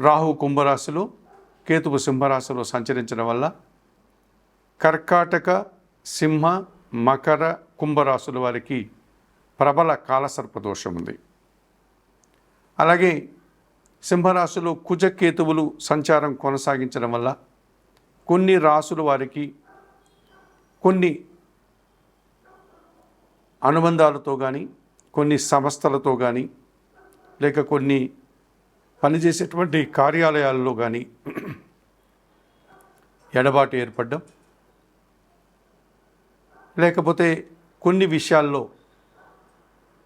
రాహు కుంభరాశిలో కేతువు సింహరాశిలో సంచరించడం వల్ల కర్కాటక సింహ మకర కుంభరాశుల వారికి ప్రబల కాలసర్ప దోషం ఉంది. అలాగే సింహరాశిలో కుజకేతువులు సంచారం కొనసాగించడం వల్ల కొన్ని రాసుల వారికి కొన్ని అనుబంధాలతో కానీ కొన్ని సంస్థలతో కానీ లేక కొన్ని పనిచేసేటువంటి కార్యాలయాల్లో కానీ ఎడబాటు ఏర్పడడం లేకపోతే కొన్ని విషయాల్లో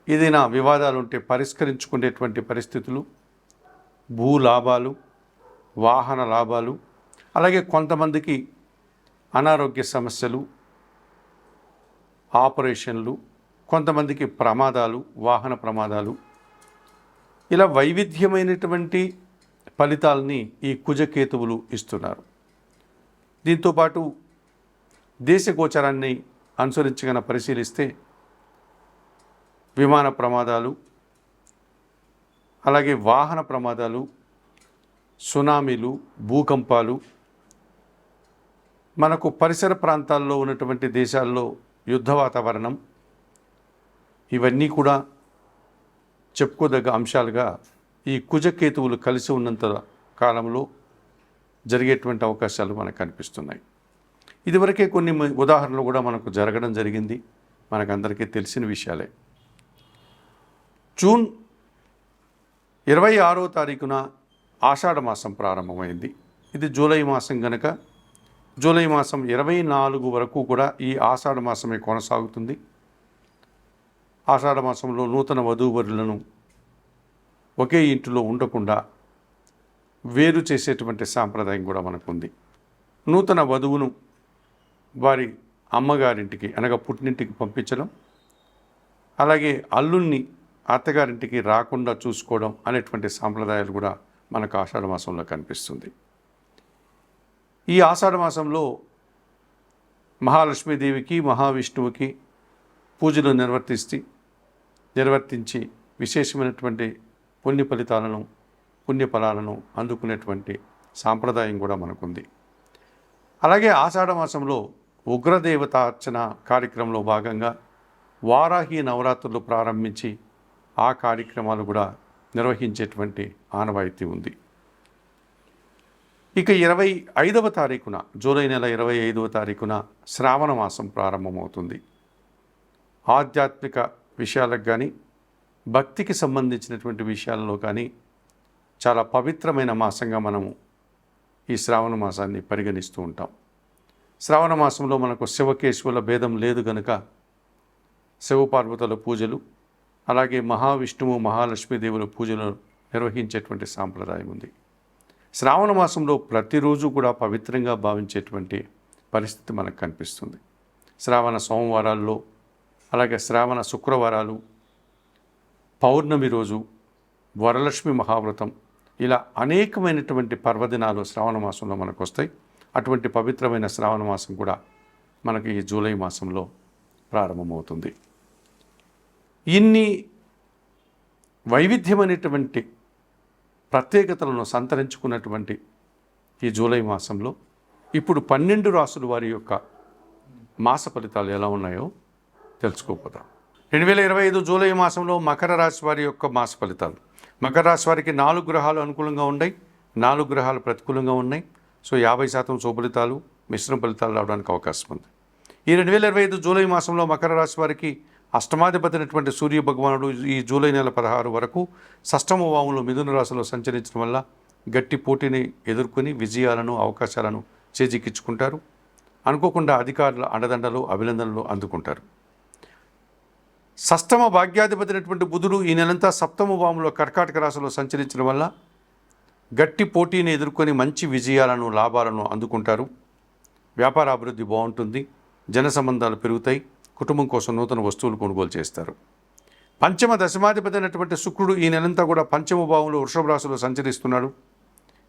ఏదైనా వివాదాలు ఉంటే పరిష్కరించుకునేటువంటి పరిస్థితులు భూ లాభాలు వాహన లాభాలు అలాగే కొంతమందికి అనారోగ్య సమస్యలు ఆపరేషన్లు కొంతమందికి ప్రమాదాలు వాహన ప్రమాదాలు ఇలా వైవిధ్యమైనటువంటి ఫలితాలని ఈ కుజకేతువులు ఇస్తున్నారు. దీంతోపాటు దేశ గోచరాన్ని అనుసరించగన పరిశీలిస్తే విమాన ప్రమాదాలు అలాగే వాహన ప్రమాదాలు సునామీలు భూకంపాలు మనకు పరిసర ప్రాంతాల్లో ఉన్నటువంటి దేశాల్లో యుద్ధ వాతావరణం ఇవన్నీ కూడా చెప్పుకోదగ్గ అంశాలుగా ఈ కుజకేతువులు కలిసి ఉన్నంత కాలంలో జరిగేటువంటి అవకాశాలు మనకు కనిపిస్తున్నాయి. ఇదివరకే కొన్ని ఉదాహరణలు కూడా మనకు జరగడం జరిగింది. మనకందరికీ తెలిసిన విషయాలే. జూన్ ఇరవై ఆరో తారీఖున ఆషాఢ మాసం ప్రారంభమైంది. ఇది జూలై మాసం గనక. జూలై మాసం ఇరవై నాలుగు వరకు కూడా ఈ ఆషాఢ మాసమే కొనసాగుతుంది. ఆషాఢ మాసంలో నూతన వధూవరులను ఒకే ఇంటిలో ఉండకుండా వేరు చేసేటువంటి సాంప్రదాయం కూడా మనకుంది. నూతన వధువును వారి అమ్మగారింటికి అనగా పుట్టినింటికి పంపించడం అలాగే అల్లుణ్ణి అత్తగారింటికి రాకుండా చూసుకోవడం అనేటువంటి సాంప్రదాయాలు కూడా మనకు ఆషాఢ మాసంలో కనిపిస్తుంది. ఈ ఆషాఢ మాసంలో మహాలక్ష్మీదేవికి మహావిష్ణువుకి పూజలు నిర్వర్తిస్తే నిర్వర్తించి విశేషమైనటువంటి పుణ్య ఫలితాలను పుణ్యఫలాలను అందుకునేటువంటి సాంప్రదాయం కూడా మనకుంది. అలాగే ఆషాఢ మాసంలో ఉగ్రదేవత అర్చన కార్యక్రమంలో భాగంగా వారాహి నవరాత్రులు ప్రారంభించి ఆ కార్యక్రమాలు కూడా నిర్వహించేటువంటి ఆనవాయితీ ఉంది. ఇక ఇరవై ఐదవ తారీఖున జూలై నెల ఇరవై ఐదవ తారీఖున శ్రావణ మాసం ప్రారంభమవుతుంది. ఆధ్యాత్మిక విషయాలకు కానీ భక్తికి సంబంధించినటువంటి విషయాల్లో కానీ చాలా పవిత్రమైన మాసంగా మనము ఈ శ్రావణ మాసాన్ని పరిగణిస్తూ ఉంటాం. శ్రావణ మాసంలో మనకు శివకేశవుల భేదం లేదు గనుక శివపార్వతుల పూజలు అలాగే మహావిష్ణువు మహాలక్ష్మీదేవుల పూజలు నిర్వహించేటువంటి సాంప్రదాయం ఉంది. శ్రావణ మాసంలో ప్రతిరోజు కూడా పవిత్రంగా భావించేటువంటి పరిస్థితి మనకు కనిపిస్తుంది. శ్రావణ సోమవారాల్లో అలాగే శ్రావణ శుక్రవారాలు పౌర్ణమి రోజు వరలక్ష్మి మహావ్రతం ఇలా అనేకమైనటువంటి పర్వదినాలు శ్రావణ మాసంలో మనకు వస్తాయి అటువంటి పవిత్రమైన శ్రావణ మాసం కూడా మనకి ఈ జూలై మాసంలో ప్రారంభమవుతుంది. ఇన్ని వైవిధ్యమైనటువంటి ప్రత్యేకతలను సంతరించుకున్నటువంటి ఈ జూలై మాసంలో ఇప్పుడు పన్నెండు రాసుల వారి యొక్క మాస ఫలితాలు ఎలా ఉన్నాయో తెలుసుకోపోతాం. రెండు వేల ఇరవై ఐదు జూలై మాసంలో మకర రాశి వారి యొక్క మాస ఫలితాలు. మకర రాశి వారికి నాలుగు గ్రహాలు అనుకూలంగా ఉన్నాయి. నాలుగు గ్రహాలు ప్రతికూలంగా ఉన్నాయి. సో యాభై శాతం శుభలితాలు మిశ్రమ ఫలితాలు రావడానికి అవకాశం ఉంది. ఈ రెండు వేల ఇరవై ఐదు జూలై మాసంలో మకర రాశి వారికి అష్టమాధిపతినటువంటి సూర్య భగవానుడు ఈ జూలై నెల పదహారు వరకు షష్టమ వాములు మిథున రాశిలో సంచరించడం వల్ల గట్టి పోటీని ఎదుర్కొని విజయాలను అవకాశాలను చేజిక్కించుకుంటారు. అనుకోకుండా అధికారుల అండదండలు అభినందనలు అందుకుంటారు. సష్టమ భాగ్యాధిపతి అయినటువంటి బుధుడు ఈ నెలంతా సప్తమ భావంలో కర్కాటక రాశిలో సంచరించడం వల్ల గట్టి పోటీని ఎదుర్కొని మంచి విజయాలను లాభాలను అందుకుంటారు. వ్యాపార అభివృద్ధి బాగుంటుంది. జన సంబంధాలు పెరుగుతాయి. కుటుంబం కోసం నూతన వస్తువులు కొనుగోలు చేస్తారు. పంచమ దశమాధిపతి అయినటువంటి శుక్రుడు ఈ నెలంతా కూడా పంచమ భావంలో వృషభ రాశిలో సంచరిస్తున్నాడు.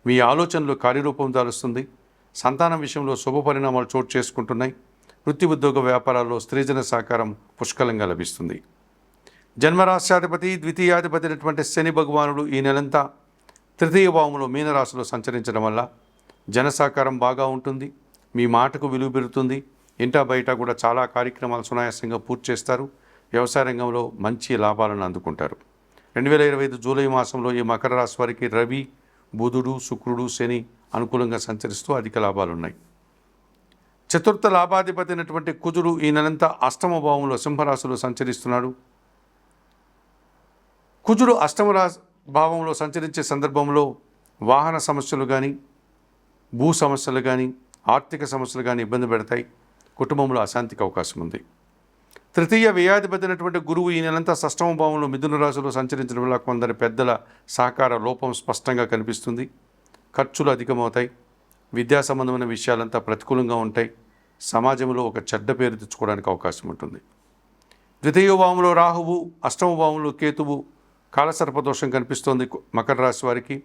మీ ఆలోచనలు కార్యరూపం దాలుస్తుంది సంతానం విషయంలో శుభ పరిణామాలు చోటు చేసుకుంటున్నాయి. వృత్తి ఉద్యోగ వ్యాపారాల్లో స్త్రీజన సహకారం పుష్కలంగా లభిస్తుంది. జన్మరాష్ట్రాధిపతి ద్వితీయాధిపతి అయినటువంటి శని భగవానుడు ఈ నెలంతా తృతీయ భావంలో మీనరాశిలో సంచరించడం వల్ల జన సహకారం బాగా ఉంటుంది. మీ మాటకు విలువ పెరుగుతుంది. ఇంటా బయట కూడా చాలా కార్యక్రమాలు సునాయాసంగా పూర్తి చేస్తారు. వ్యవసాయ రంగంలో మంచి లాభాలను అందుకుంటారు. రెండు వేల ఇరవై ఐదు జూలై మాసంలో ఈ మకర రాశి వారికి రవి బుధుడు శుక్రుడు శని అనుకూలంగా సంచరిస్తూ అధిక లాభాలు ఉన్నాయి చతుర్థ లాభాధిపతి అయినటువంటి కుజుడు ఈ నెలంతా అష్టమ భావంలో సింహరాశిలో సంచరిస్తున్నాడు. కుజుడు అష్టమ రా భావంలో సంచరించే సందర్భంలో వాహన సమస్యలు కానీ భూ సమస్యలు కానీ ఆర్థిక సమస్యలు కానీ ఇబ్బంది పెడతాయి. కుటుంబంలో అశాంతికి అవకాశం ఉంది. తృతీయ వ్యయాధిపతి అయినటువంటి గురువు ఈ నెలంతా సష్టమ భావంలో మిథున రాశిలో సంచరించడం వల్ల కొందరి పెద్దల సహకార లోపం స్పష్టంగా కనిపిస్తుంది. ఖర్చులు అధికమవుతాయి. విద్యా సంబంధమైన విషయాలంతా ప్రతికూలంగా ఉంటాయి. సమాజంలో ఒక చెడ్డ పేరు తెచ్చుకోవడానికి అవకాశం ఉంటుంది. ద్వితీయ భావంలో రాహువు అష్టమ భావంలో కేతువు కాలసర్పదోషం కనిపిస్తోంది మకర రాశి వారికి.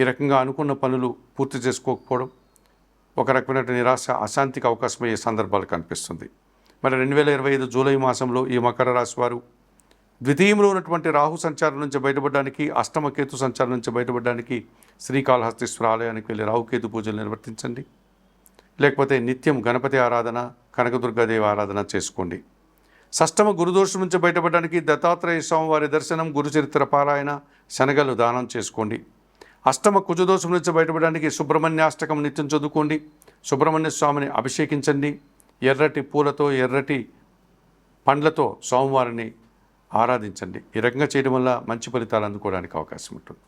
ఈ రకంగా అనుకున్న పనులు పూర్తి చేసుకోకపోవడం ఒక రకమైన నిరాశ అశాంతికి అవకాశమయ్యే సందర్భాలు కనిపిస్తుంది. మరి రెండు వేల ఇరవై ఐదు జూలై మాసంలో ఈ మకర రాశి వారు ద్వితీయంలో ఉన్నటువంటి రాహు సంచారం నుంచి బయటపడడానికి అష్టమకేతు సంచారం నుంచి బయటపడడానికి శ్రీకాళహస్తీశ్వర ఆలయానికి వెళ్ళి రాహుకేతు పూజలు నిర్వర్తించండి. లేకపోతే నిత్యం గణపతి ఆరాధన కనకదుర్గాదేవి ఆరాధన చేసుకోండి. షష్టమ గురుదోషం నుంచి బయటపడడానికి దత్తాత్రేయ స్వామివారి దర్శనం గురుచరిత్ర పారాయణ శనగలు దానం చేసుకోండి. అష్టమ కుజదోషం నుంచి బయటపడడానికి సుబ్రహ్మణ్యాష్టకం నిత్యం చదువుకోండి. సుబ్రహ్మణ్య స్వామిని అభిషేకించండి. ఎర్రటి పూలతో ఎర్రటి పండ్లతో స్వామివారిని ఆరాధించండి. ఈ రకంగా చేయడం వల్ల మంచి ఫలితాలు అందుకోవడానికి అవకాశం ఉంటుంది.